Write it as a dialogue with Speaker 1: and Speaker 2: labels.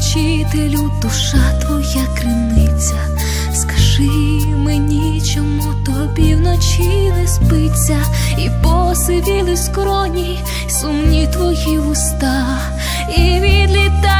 Speaker 1: вчителю, душа твоя криниця, скажи мені, чому тобі вночі не спиться, і посивіли скроні, сумні твої вуста, і відлітай.